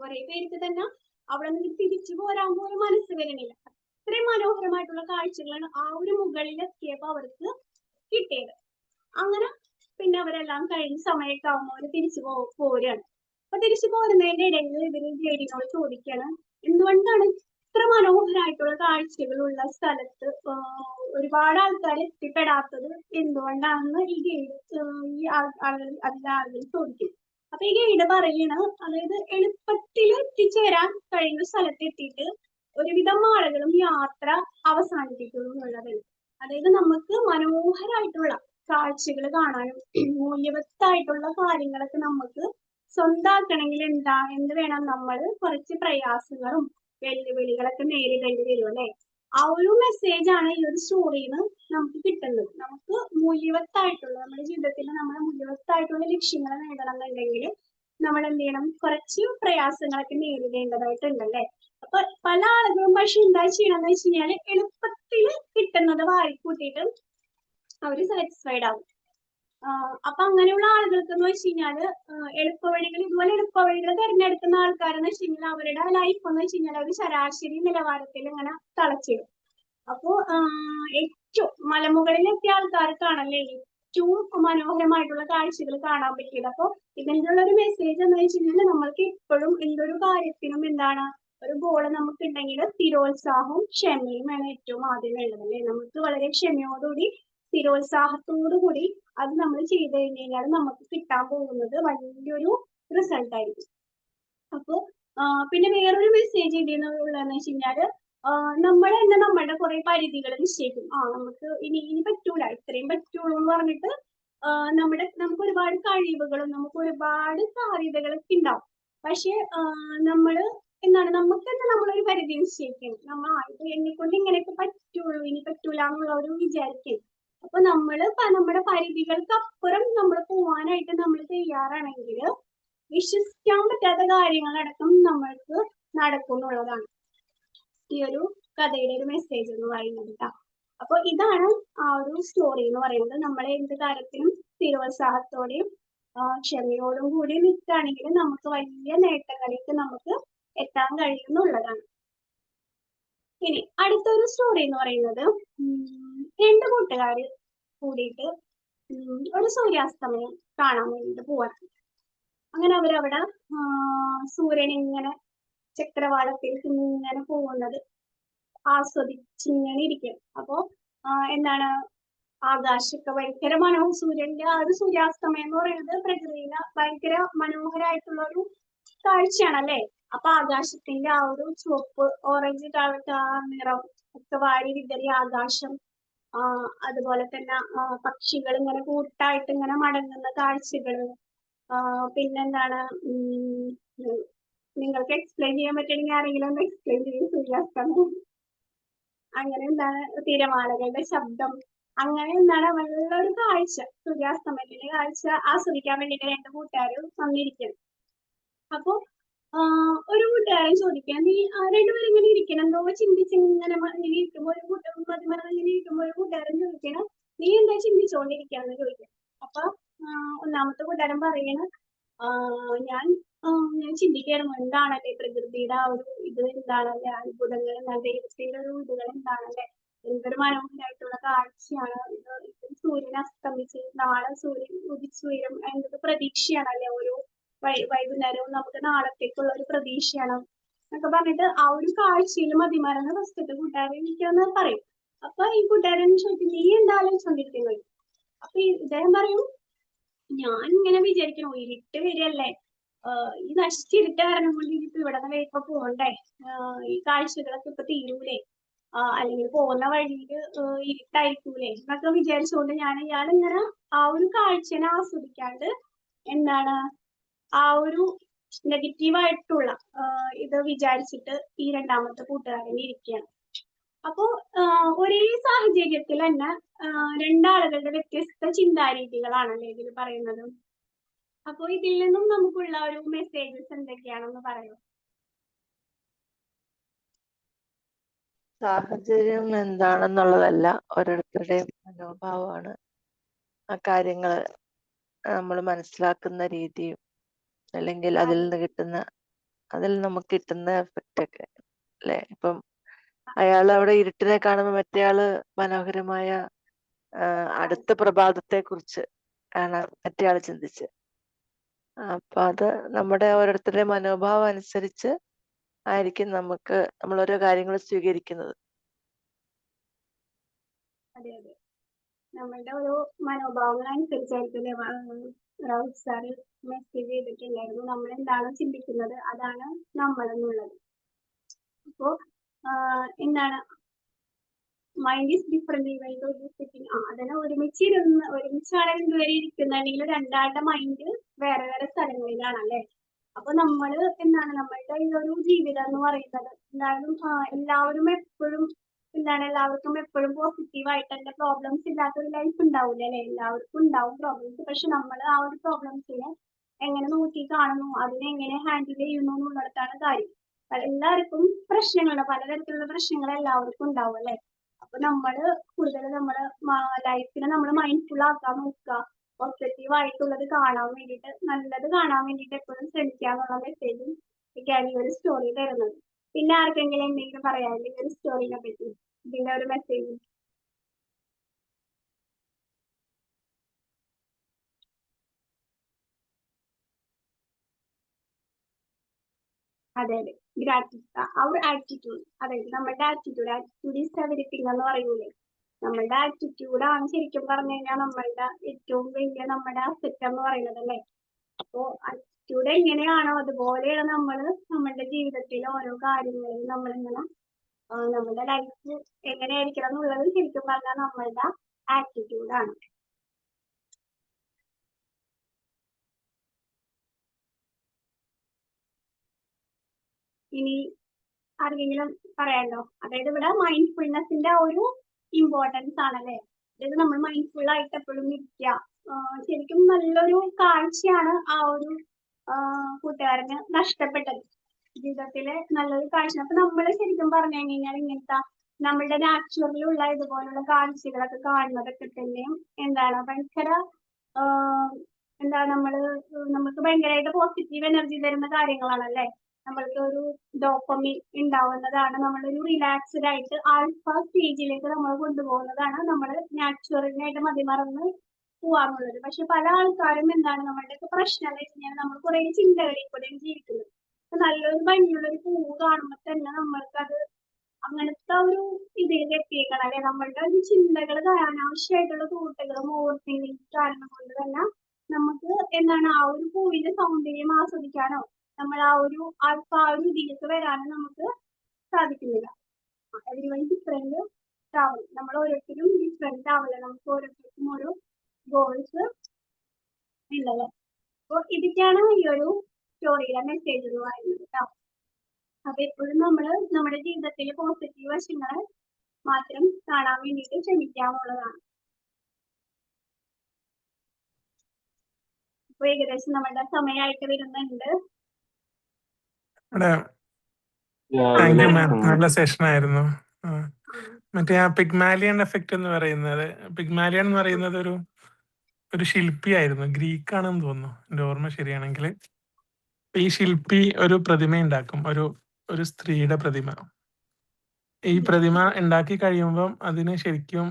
കുറെ പേർക്ക് തന്നെ അവിടെ നിന്ന് തിരിച്ചു പോരാൻ പോലും മനസ്സ് വരണില്ല അത്രയും മനോഹരമായിട്ടുള്ള കാഴ്ചകളാണ് ആ ഒരു മുകളിൽ എത്തിയപ്പോ അവർക്ക് കിട്ടിയത്. അങ്ങനെ പിന്നെ അവരെല്ലാം കഴിഞ്ഞ സമയമൊക്കെ ആവുമ്പോൾ അവർ തിരിച്ചു പോ പോരാണ്. അപ്പൊ തിരിച്ചു പോരുന്നതിന്റെ ഇടയിൽ ഇവർ ഗൈഡിനോട് ചോദിക്കാണ് എന്തുകൊണ്ടാണ് ഇത്ര മനോഹരമായിട്ടുള്ള കാഴ്ചകളുള്ള സ്ഥലത്ത് ഒരുപാട് ആൾക്കാർ എത്തിപ്പെടാത്തത്? എന്തുകൊണ്ടാണെന്ന് ഈ ഗൈഡ് ഈ ആൾ- അതിലെ ആളുകൾ ചോദിക്കും അപ്പൊ ഈ ഗൈഡ് പറയാണ് അതായത് എളുപ്പത്തിൽ എത്തിച്ചേരാൻ കഴിയുന്ന സ്ഥലത്ത് എത്തിയിട്ട് ഒരുവിധം ആളുകളും യാത്ര അവസാനിപ്പിക്കുന്നു എന്നുള്ളതാണ്. അതായത് നമുക്ക് മനോഹരമായിട്ടുള്ള കാഴ്ചകൾ കാണാനും മൂല്യവത്തായിട്ടുള്ള കാര്യങ്ങളൊക്കെ നമുക്ക് സ്വന്താക്കണമെങ്കിൽ എന്താ എന്ത് വേണം നമ്മൾ കുറച്ച് പ്രയാസങ്ങളും വെല്ലുവിളികളൊക്കെ നേരിടേണ്ടി വരും അല്ലെ? ആ ഒരു മെസ്സേജ് ആണ് ഈ ഒരു സ്റ്റോറിയിൽ നിന്ന് നമുക്ക് കിട്ടുന്നത്. നമുക്ക് മൂല്യവത്തായിട്ടുള്ള നമ്മുടെ ജീവിതത്തിൽ നമ്മുടെ മൂല്യവത്തായിട്ടുള്ള ലക്ഷ്യങ്ങൾ നേടണം എന്നുണ്ടെങ്കിൽ നമ്മൾ എന്ത് ചെയ്യണം? കുറച്ച് പ്രയാസങ്ങളൊക്കെ നേരിടേണ്ടതായിട്ടുണ്ട് അല്ലെ അപ്പൊ പല ആളുകളും പക്ഷെ എന്താ ചെയ്യണമെന്ന് വെച്ച് കഴിഞ്ഞാൽ എളുപ്പത്തിൽ കിട്ടുന്നത് വാരിക്കൂട്ടിയിട്ട് അവർ സാറ്റിസ്ഫൈഡ് ആവും. അപ്പൊ അങ്ങനെയുള്ള ആളുകൾക്ക് എന്ന് വെച്ച് കഴിഞ്ഞാൽ എളുപ്പ വഴികൾ ഇതുപോലെ എളുപ്പ വഴികൾ തിരഞ്ഞെടുക്കുന്ന ആൾക്കാരെന്ന് വെച്ച് കഴിഞ്ഞാൽ അവരുടെ ലൈഫ് എന്ന് വെച്ച് കഴിഞ്ഞാൽ ഒരു ശരാശരി നിലവാരത്തിൽ ഇങ്ങനെ തളച്ചിടും. അപ്പോ ഏറ്റവും മലമുകളിലെത്തിയ ആൾക്കാർക്കാണല്ലേ ഏറ്റവും മനോഹരമായിട്ടുള്ള കാഴ്ചകൾ കാണാൻ പറ്റിയത്. അപ്പൊ ഇതിനുള്ള ഒരു മെസ്സേജ് എന്ന് വെച്ച് കഴിഞ്ഞാൽ നമ്മൾക്ക് എപ്പോഴും എന്തൊരു കാര്യത്തിനും എന്താണ് ഒരു ഗോൾ നമുക്ക് ഉണ്ടെങ്കിൽ സ്ഥിരോത്സാഹവും ക്ഷമയും ആണ് ഏറ്റവും ആദ്യം വേണ്ടത് അല്ലേ? നമുക്ക് വളരെ ക്ഷമയോടുകൂടി സ്ഥിരോത്സാഹത്തോടു കൂടി അത് നമ്മൾ ചെയ്ത് കഴിഞ്ഞ് കഴിഞ്ഞാൽ നമുക്ക് കിട്ടാൻ പോകുന്നത് വലിയൊരു റിസൾട്ട് ആയിരിക്കും. അപ്പോ പിന്നെ വേറൊരു മെസ്സേജ് ഉള്ളതെന്ന് വെച്ച് കഴിഞ്ഞാൽ നമ്മൾ തന്നെ നമ്മളുടെ കുറെ പരിധികൾ നിശ്ചയിക്കും. ആ നമുക്ക് ഇനി ഇനി പറ്റൂല ഇത്രയും പറ്റുള്ളൂ എന്ന് പറഞ്ഞിട്ട് നമ്മുടെ നമുക്ക് ഒരുപാട് കഴിവുകളും നമുക്ക് ഒരുപാട് സാധ്യതകളൊക്കെ ഉണ്ടാവും. പക്ഷെ നമ്മൾ എന്താണ് നമുക്ക് തന്നെ നമ്മളൊരു പരിധി നിശ്ചയിക്കണം. നമ്മൾ ഇത് എന്നെ കൊണ്ട് ഇങ്ങനെയൊക്കെ പറ്റുള്ളൂ ഇനി പറ്റൂല എന്നുള്ള ഒരു വിചാരിക്കും അപ്പൊ നമ്മൾ നമ്മുടെ പരിധികൾക്ക് അപ്പുറം നമ്മൾ പോവാനായിട്ട് നമ്മൾ തയ്യാറാണെങ്കിൽ വിശ്വസിക്കാൻ പറ്റാത്ത കാര്യങ്ങളടക്കം നമ്മൾക്ക് നടക്കും എന്നുള്ളതാണ് ഈ ഒരു കഥയുടെ ഒരു മെസ്സേജ് എന്ന് പറയുന്നത് ട്ടാ. അപ്പൊ ഇതാണ് ആ ഒരു സ്റ്റോറി എന്ന് പറയുന്നത്. നമ്മൾ എന്ത് തരത്തിലും സ്ഥിരോത്സാഹത്തോടെയും ക്ഷമയോടും കൂടി നിൽക്കുകയാണെങ്കിൽ നമുക്ക് വലിയ നേട്ടങ്ങളിലേക്ക് നമുക്ക് എത്താൻ കഴിയുന്നുള്ളതാണ്. ഇനി അടുത്തൊരു സ്റ്റോറി എന്ന് പറയുന്നത് രണ്ട് കൂട്ടുകാർ കൂടിയിട്ട് ഒരു സൂര്യാസ്തമയം കാണാൻ വേണ്ടിയിട്ട് പോവാൻ അങ്ങനെ അവരവിടെ സൂര്യൻ ഇങ്ങനെ ചക്രവാളത്തിൽ ഇങ്ങനെ പോകുന്നത് ആസ്വദിച്ചിങ്ങനെ ഇരിക്കും. അപ്പോ എന്താണ് ആകാശമൊക്കെ ഭയങ്കര മനോഹര സൂര്യന്റെ ആ ഒരു സൂര്യാസ്തമയം എന്ന് പറയുന്നത് പ്രകൃതിയിലെ ഭയങ്കര മനോഹരമായിട്ടുള്ള ഒരു കാഴ്ചയാണ് അല്ലെ അപ്പൊ ആകാശത്തിന്റെ ആ ഒരു ചുവപ്പ് ഓറഞ്ച് കളർ നിറം ഒക്കെ വാരി വിതറി ആകാശം അതുപോലെ തന്നെ പക്ഷികൾ ഇങ്ങനെ കൂട്ടായിട്ട് ഇങ്ങനെ മടങ്ങുന്ന കാഴ്ചകൾ. പിന്നെന്താണ് നിങ്ങൾക്ക് എക്സ്പ്ലെയിൻ ചെയ്യാൻ പറ്റുമെങ്കിൽ ആരെങ്കിലും ഒന്ന് എക്സ്പ്ലെയിൻ ചെയ്യും സൂര്യാസ്തമയം. അങ്ങനെ എന്താണ് തിരമാലകളുടെ ശബ്ദം. അങ്ങനെ എന്താണ് നല്ലൊരു കാഴ്ച. സൂര്യാസ്തമയത്തിന്റെ കാഴ്ച ആസ്വദിക്കാൻ വേണ്ടിയിട്ട് രണ്ട് കൂട്ടുകാരും വന്നിരിക്കുന്നു. അപ്പൊ ആഹ് ഒരു കൂട്ടുകാരൻ ചോദിക്കാൻ നീ രണ്ടുപേരും ഇങ്ങനെ ഇരിക്കണം. എന്തോ ചിന്തിച്ച് ഇങ്ങനെ ഇങ്ങനെ ഇരിക്കുമ്പോൾ ഒരു കൂട്ടം മതിമറന്ന് ഇങ്ങനെ ഇരിക്കുമ്പോൾ ഒരു കൂട്ടുകാരൻ ചോദിക്കണം നീ എന്താ ചിന്തിച്ചോണ്ടിരിക്കാന്ന് ചോദിക്കാം അപ്പൊ ഒന്നാമത്തെ കൂട്ടുകാരൻ പറയണ ഞാൻ ഞാൻ ചിന്തിക്കായിരുന്നു എന്താണല്ലേ പ്രകൃതിയുടെ ആ ഒരു ഇത് എന്താണല്ലേ? അത്ഭുതങ്ങൾ എന്താണ് ദൈവത്തിന്റെ ഒരു ഇതുകൾ എന്താണല്ലേ? എന്തൊരു മനോഹരമായിട്ടുള്ള കാഴ്ചയാണ് സൂര്യൻ അസ്തമിച്ച് നാളെ സൂര്യൻ ഉദിച്ചു വരും പ്രതീക്ഷയാണല്ലേ ഓരോ വൈകുന്നേരവും നമുക്ക് നാളത്തേക്കുള്ള ഒരു പ്രതീക്ഷയാണ്. എന്നൊക്കെ പറഞ്ഞിട്ട് ആ ഒരു കാഴ്ചയിൽ മതിമറന്ന ഫസ്റ്റത്തെ കൂട്ടുകാരെ ഇരിക്കാന്ന് പറയും. അപ്പൊ ഈ കൂട്ടുകാരൻ ചോദിക്കും നീ എന്താ ആലോചിച്ചോണ്ടിരിക്കുന്നത്? അപ്പൊ ഇദ്ദേഹം പറയും ഞാൻ ഇങ്ങനെ വിചാരിക്കുന്നു ഇരുട്ട് വരികയല്ലേ. ഈ നശിച്ചിരുട്ട കാരണം കൊണ്ട് ഇനിയിപ്പോ ഇവിടെ നിന്ന് ഇപ്പൊ പോകണ്ടേ. ഈ കാഴ്ചകളൊക്കെ ഇപ്പൊ തീരൂലേ. അല്ലെങ്കിൽ പോകുന്ന വഴിയിൽ ഇരുട്ടായിരിക്കൂലേ എന്നൊക്കെ വിചാരിച്ചുകൊണ്ട് ഞാൻ ഇയാൾ ഇങ്ങനെ ആ ഒരു കാഴ്ചനെ ആസ്വദിക്കാണ്ട് എന്താണ് ആ ഒരു നെഗറ്റീവായിട്ടുള്ള ഇത് വിചാരിച്ചിട്ട് ഈ രണ്ടാമത്തെ കൂട്ടുകാരൻ ഇരിക്കുകയാണ്. അപ്പോ ഒരേ സാഹചര്യത്തിൽ തന്നെ രണ്ടാളുകളുടെ വ്യത്യസ്ത ചിന്താരീതികളാണല്ലേ ഇതിൽ പറയുന്നത്? അപ്പോ ഇതിൽ നിന്നും നമുക്കുള്ള ഒരു മെസ്സേജസ് എന്തൊക്കെയാണെന്ന് പറയൂ?
സാഹചര്യം എന്താണെന്നുള്ളതല്ല ഓരോരുത്തരുടെയും മനോഭാവമാണ്. ആ കാര്യങ്ങൾ നമ്മൾ മനസ്സിലാക്കുന്ന രീതിയും അല്ലെങ്കിൽ അതിൽ നിന്ന് കിട്ടുന്ന അതിൽ നമുക്ക് കിട്ടുന്ന എഫക്റ്റ് ഒക്കെ അല്ലെ? ഇപ്പം അയാൾ അവിടെ ഇരുട്ടിനെ കാണുമ്പോൾ മറ്റേയാൾ മനോഹരമായ അടുത്ത പ്രഭാതത്തെ കുറിച്ച് ആണ് മറ്റേയാൾ ചിന്തിച്ച് അപ്പൊ അത് നമ്മുടെ ഓരോരുത്തരുടെ മനോഭാവം അനുസരിച്ച് ആയിരിക്കും നമുക്ക് നമ്മൾ ഓരോ കാര്യങ്ങൾ സ്വീകരിക്കുന്നത്.
അതെ അതെ. നമ്മളുടെ ഓരോ മനോഭാവങ്ങൾ അനുസരിച്ചായിരിക്കും റൗത്ത് സാറ് മെസ്സേജ് ചെയ്തിട്ടുണ്ടായിരുന്നു നമ്മൾ എന്താണ് ചിന്തിക്കുന്നത്? അതാണ് നമ്മൾ എന്നുള്ളത് അപ്പോ എന്താണ്? മൈൻഡ് ഈസ് ഡിഫറെന്റ് ആ അതിനെ ഒരുമിച്ചിരുന്ന് ഒരുമിച്ചാണ് ഇരിക്കുന്നത്. ഇരിക്കുന്നുണ്ടെങ്കിൽ രണ്ടാളുടെ മൈൻഡ് വേറെ വേറെ സ്ഥലങ്ങളിലാണ് അല്ലെ അപ്പൊ നമ്മൾ എന്താണ്? നമ്മളുടെ ഈ ഒരു ജീവിതം എന്ന് പറയുന്നത് എന്തായാലും എല്ലാവരും എപ്പോഴും എന്താണ് എല്ലാവർക്കും എപ്പോഴും പോസിറ്റീവ് ആയിട്ട് തന്നെ പ്രോബ്ലംസ് ഇല്ലാത്ത ഒരു ലൈഫ് ഉണ്ടാവില്ല അല്ലെ? എല്ലാവർക്കും ഉണ്ടാവും പ്രോബ്ലംസ് പക്ഷെ നമ്മൾ ആ ഒരു പ്രോബ്ലംസിനെ എങ്ങനെ നോക്കി കാണുന്നു? അതിനെ എങ്ങനെ ഹാൻഡിൽ ചെയ്യുന്നു എന്നുള്ളിടത്താണ് കാര്യം. എല്ലാവർക്കും പ്രശ്നങ്ങളുണ്ട് പലതരത്തിലുള്ള പ്രശ്നങ്ങൾ എല്ലാവർക്കും ഉണ്ടാവും അല്ലെ? അപ്പൊ നമ്മൾ കൂടുതൽ നമ്മൾ ലൈഫിനെ നമ്മൾ മൈൻഡ്ഫുൾ ആക്കാൻ നോക്കുക. പോസിറ്റീവ് ആയിട്ടുള്ളത് കാണാൻ വേണ്ടിയിട്ട് നല്ലത് കാണാൻ വേണ്ടിയിട്ട് എപ്പോഴും ശ്രമിക്കുക എന്നുള്ള മെസ്സേജും ഒക്കെയാണ് ഈ ഒരു സ്റ്റോറി തരുന്നത്. പിന്നെ ആർക്കെങ്കിലും എന്തെങ്കിലും പറയാനില്ല ഈ ഒരു സ്റ്റോറിനെ പറ്റി. ഇതിന്റെ ഒരു മെസ്സേജ് അതെ അതെ. ഗ്രാറ്റിറ്റ്യൂഡ് അവർ ആറ്റിറ്റ്യൂഡ് അതായത് നമ്മുടെ ആറ്റിറ്റ്യൂഡ് ആറ്റിറ്റ്യൂഡ് ഈസ് എവരിത്തിങ് എന്ന് പറയൂലേ? നമ്മളുടെ ആറ്റിറ്റ്യൂഡ് ആണ് ശരിക്കും പറഞ്ഞു കഴിഞ്ഞാൽ നമ്മളുടെ ഏറ്റവും വലിയ നമ്മുടെ അസറ്റ് എന്ന് പറയുന്നത് അല്ലേ? അപ്പോ ആറ്റിറ്റ്യൂഡ് എങ്ങനെയാണോ അതുപോലെയാണ് നമ്മൾ നമ്മളുടെ ജീവിതത്തിൽ ഓരോ കാര്യങ്ങളിലും നമ്മളിങ്ങനെ നമ്മുടെ ലൈഫ് എങ്ങനെയായിരിക്കണം എന്നുള്ളത് ശരിക്കും പറഞ്ഞാൽ നമ്മളുടെ ആറ്റിറ്റ്യൂഡാണ് ഇനി ആർക്കെങ്കിലും പറയാലോ അതായത് ഇവിടെ മൈൻഡ്ഫുൾനെസിന്റെ ഫുൾനെസിന്റെ ഒരു ഇമ്പോർട്ടൻസ് ആണല്ലേ? അതായത് നമ്മൾ മൈൻഡ്ഫുൾ ആയിട്ട് എപ്പോഴും ഇരിക്കുക ശരിക്കും നല്ലൊരു കാഴ്ചയാണ് ആ ഒരു കൂട്ടുകാരന് നഷ്ടപ്പെട്ടത്. ജീവിതത്തിലെ നല്ലൊരു കാഴ്ച. അപ്പൊ നമ്മൾ ശരിക്കും പറഞ്ഞു കഴിഞ്ഞാൽ ഇങ്ങനത്തെ നമ്മളുടെ നാച്ചുറലുള്ള ഇതുപോലുള്ള കാഴ്ചകളൊക്കെ കാണുന്നതൊക്കെ തന്നെയും എന്താണ് ഭയങ്കര എന്താ നമ്മൾ നമുക്ക് ഭയങ്കരമായിട്ട് പോസിറ്റീവ് എനർജി തരുന്ന കാര്യങ്ങളാണല്ലേ? നമ്മൾക്ക് ഒരു ഡോപ്പമി ഉണ്ടാവുന്നതാണ്. നമ്മളൊരു റിലാക്സ്ഡ് ആയിട്ട് ആൽഫ സ്റ്റേജിലേക്ക് നമ്മൾ കൊണ്ടുപോകുന്നതാണ് നമ്മൾ നാച്ചുറലിനായിട്ട് മതിമറന്ന് പോവാന്നുള്ളത് പക്ഷെ പല ആൾക്കാരും എന്താണ് നമ്മളുടെ ഒക്കെ പ്രശ്നം എന്ന് വെച്ചാൽ നമ്മൾ കുറെ ചിന്തകളിൽ കൂടെയാണ് ജീവിക്കുന്നത്. നല്ലൊരു ഭംഗിയുള്ള ഒരു പൂവ് കാണുമ്പോൾ തന്നെ നമ്മൾക്കത് അങ്ങനത്തെ ഒരു ഇതിലേക്ക് എത്തിയേക്കണം. അല്ലെ? നമ്മളുടെ ഒരു ചിന്തകൾ അനാവശ്യമായിട്ടുള്ള കൂട്ടുകളും ഓർമ്മയും കാരണം കൊണ്ട് തന്നെ നമുക്ക് എന്താണ് ആ ഒരു പൂവിന്റെ സൗന്ദര്യം ആസ്വദിക്കാനോ നമ്മൾ ആ ഒരു ആ- ഒരു ഇതിലേക്ക് വരാനോ നമുക്ക് സാധിക്കുന്നില്ല. എവരി വൺ ഡിഫറെന്റ് ട്രാവൽ നമ്മൾ ഓരോരുത്തരും ഡിഫറെന്റ് ആവില്ല? നമുക്ക് ഓരോരുത്തർക്കും ഓരോ ഗോൾസ് ഉള്ളത് അപ്പൊ ഇതൊക്കെയാണ് ഈ ഒരു സ്റ്റോറിയിലെ മെസ്സേജ് എന്ന് പറയുന്നത് കേട്ടോ അപ്പൊ എപ്പോഴും നമ്മൾ നമ്മുടെ ജീവിതത്തിലെ പോസിറ്റീവ് വശങ്ങൾ മാത്രം കാണാൻ വേണ്ടിയിട്ട് ശ്രമിക്കാവുന്നതാണ്. അപ്പൊ ഏകദേശം നമ്മുടെ സമയമായിട്ട് വരുന്നുണ്ട്.
അവിടെ താങ്ക് യു മാം നല്ല സെഷൻ ആയിരുന്നു. മറ്റേ ആ പിഗ്മാലിയൻ എഫക്റ്റ് എന്ന് പറയുന്നത്. പിഗ്മാലിയൻ എന്ന് പറയുന്നത് ഒരു ഒരു ശില്പിയായിരുന്നു. ഗ്രീക്കാണെന്ന് തോന്നുന്നു. എന്റെ ഓർമ്മ ശരിയാണെങ്കിൽ. ഈ ശില്പി ഒരു പ്രതിമ ഉണ്ടാക്കും ഒരു ഒരു സ്ത്രീയുടെ പ്രതിമ. ഈ പ്രതിമ ഉണ്ടാക്കി കഴിയുമ്പം അതിന് ശരിക്കും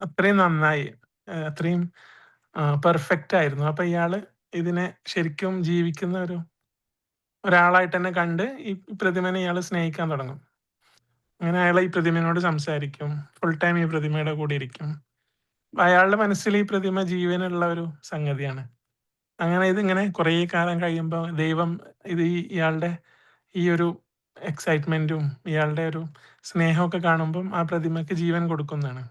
അത്രയും നന്നായി അത്രയും പെർഫെക്റ്റ് ആയിരുന്നു. അപ്പൊ ഇയാൾ ഇതിനെ ശരിക്കും ജീവിക്കുന്ന ഒരു ഒരാളായിട്ട് തന്നെ കണ്ട് ഈ പ്രതിമനെ ഇയാൾ സ്നേഹിക്കാൻ തുടങ്ങും. അങ്ങനെ അയാൾ ഈ പ്രതിമനോട് സംസാരിക്കും. ഫുൾ ടൈം ഈ പ്രതിമയുടെ കൂടെ ഇരിക്കും. അയാളുടെ മനസ്സിൽ ഈ പ്രതിമ ജീവനുള്ള ഒരു സംഗതിയാണ്. അങ്ങനെ ഇതിങ്ങനെ കുറേ കാലം കഴിയുമ്പോൾ ദൈവം ഇത് ഈ ഇയാളുടെ ഈ ഒരു എക്സൈറ്റ്മെന്റും ഇയാളുടെ ഒരു സ്നേഹമൊക്കെ കാണുമ്പം ആ പ്രതിമയ്ക്ക് ജീവൻ കൊടുക്കുന്നതാണ്.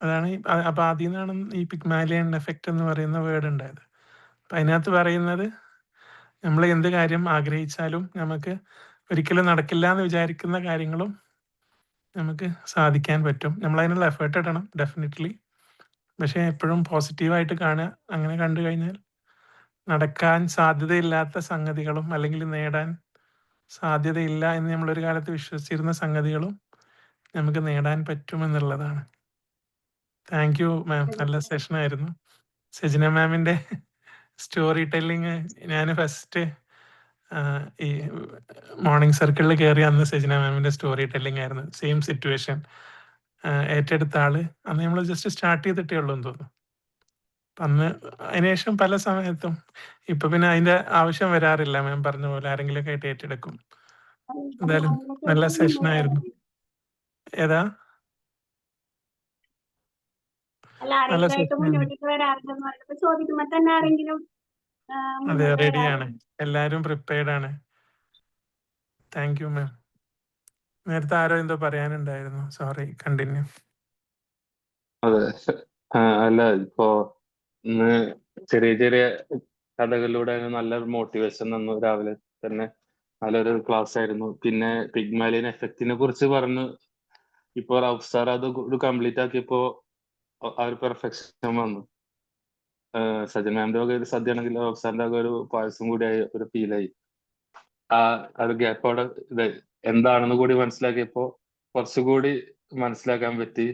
അതാണ് അപ്പൊ അതിൽ നിന്നാണ് ഈ പിഗ്മാലിയൻ എഫക്റ്റ് എന്ന് പറയുന്ന വേർഡ് ഉണ്ടായത്. അപ്പൊ അതിനകത്ത് പറയുന്നത് നമ്മൾ എന്ത് കാര്യം ആഗ്രഹിച്ചാലും നമുക്ക് ഒരിക്കലും നടക്കില്ല എന്ന് വിചാരിക്കുന്ന കാര്യങ്ങളും നമുക്ക് സാധിക്കാൻ പറ്റും. നമ്മൾ അതിനുള്ള എഫേർട്ട് ഇടണം ഡെഫിനറ്റ്ലി പക്ഷെ എപ്പോഴും പോസിറ്റീവായിട്ട് കാണുക അങ്ങനെ കണ്ടു കഴിഞ്ഞാൽ നടക്കാൻ സാധ്യതയില്ലാത്ത സംഗതികളും അല്ലെങ്കിൽ നേടാൻ സാധ്യതയില്ല എന്ന് നമ്മളൊരു കാലത്ത് വിശ്വസിച്ചിരുന്ന സംഗതികളും നമുക്ക് നേടാൻ പറ്റുമെന്നുള്ളതാണ് താങ്ക് യു മാം നല്ല സെഷനായിരുന്നു സജിന മാമിന്റെ സ്റ്റോറി ടെല്ലിങ് ഞാൻ ഫസ്റ്റ് ഈ മോർണിംഗ് സർക്കിളിൽ കയറി അന്ന് സജിന മാമിന്റെ സ്റ്റോറി ടെല്ലിംഗ് ആയിരുന്നു. സെയിം സിറ്റുവേഷൻ ഏറ്റെടുത്ത ആൾ അന്ന് നമ്മൾ ജസ്റ്റ് സ്റ്റാർട്ട് ചെയ്തിട്ടേ ഉള്ളൂ എന്ന് തോന്നുന്നു. അന്ന് അതിനുശേഷം പല സമയത്തും ഇപ്പൊ പിന്നെ അതിന്റെ ആവശ്യം വരാറില്ല. മാം പറഞ്ഞ പോലെ ആരെങ്കിലും ഒക്കെ ആയിട്ട് ഏറ്റെടുക്കും. എന്തായാലും നല്ല സെഷൻ ആയിരുന്നു. ഏതാ? നല്ല
സെഷൻ ചോദിക്കുമ്പോ തന്നെ ആരെങ്കിലും
അതെ റെഡിയാണ്. എല്ലാരും പ്രിപ്പയർഡ് ആണ്. താങ്ക് യു മാം നേരത്തെ ആരോ എന്തോ പറയാനുണ്ടായിരുന്നു. സോറി കണ്ടിന്യൂ
അതെ അല്ല ഇപ്പോ ഇന്ന് ചെറിയ ചെറിയ കഥകളിലൂടെ നല്ല മോട്ടിവേഷൻ തന്നു രാവിലെ തന്നെ. നല്ലൊരു ക്ലാസ് ആയിരുന്നു. പിന്നെ പിഗ്മാലിയൻ എഫക്റ്റിനെ കുറിച്ച് പറഞ്ഞു. ഇപ്പോ റൌഫ് സാർ അത് കംപ്ലീറ്റ് ആക്കിയപ്പോ ആ- ഒരു പെർഫെക്ഷൻ വന്നു. സജൻ മാമിന്റെ വക ഒരു സദ്യ ആണെങ്കിൽ സാറിന്റെ വക ഒരു പായസം ആയി ഒരു ഫീലായി ആ ഒരു ഗ്യാപ്പ് അവിടെ ഇത് എന്താണെന്ന് കൂടി മനസ്സിലാക്കിയപ്പോ കുറച്ചുകൂടി മനസ്സിലാക്കാൻ പറ്റി.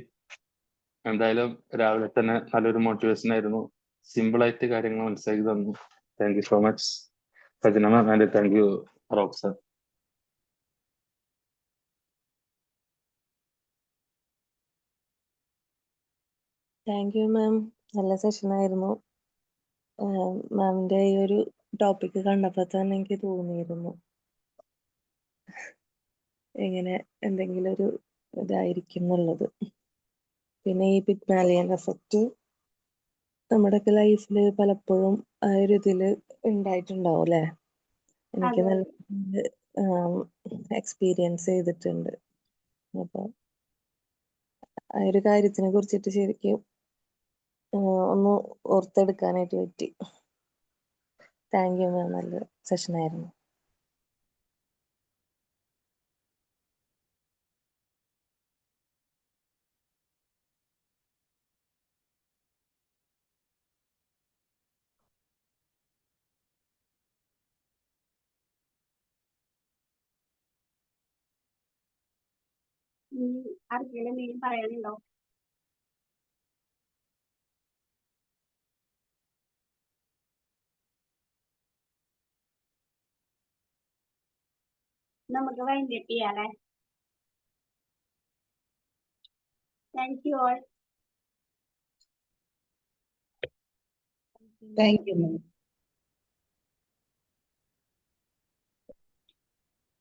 എന്തായാലും രാവിലെ തന്നെ നല്ലൊരു മോട്ടിവേഷൻ ആയിരുന്നു. സിമ്പിൾ ആയിട്ട് കാര്യങ്ങൾ മനസ്സിലാക്കി തന്നു. Thank you so much Sajana ma'am and thank you Rob
thank you ma'am നല്ല സെഷൻ ആയിരുന്നു. മാമിന്റെ ഈ ഒരു ടോപ്പിക് കണ്ടപ്പോൾ തന്നെ എനിക്ക് തോന്നിയിരുന്നു. ഇങ്ങനെ എന്തെങ്കിലും ഒരു ഇതായിരിക്കും എന്നുള്ളത്. പിന്നെ ഈ പിഗ്മാലിയൻ എഫക്റ്റ് നമ്മുടെയൊക്കെ ലൈഫിൽ പലപ്പോഴും ആ ഒരു ഇതിൽ ഉണ്ടായിട്ടുണ്ടാവും അല്ലേ? എനിക്ക് നല്ല എക്സ്പീരിയൻസ് ചെയ്തിട്ടുണ്ട്. അപ്പൊ ആ ഒരു കാര്യത്തിനെ കുറിച്ചിട്ട് ശരിക്കും ഒന്ന് ഓർത്തെടുക്കാനായിട്ട് പറ്റി. താങ്ക് യു മാം നല്ല
ഉം, ആർക്കെങ്കിലും എന്തെങ്കിലും പറയാനുണ്ടോ? നമുക്ക് wind up ചെയ്യാല്ലേ thank you all
Thank you, ma'am.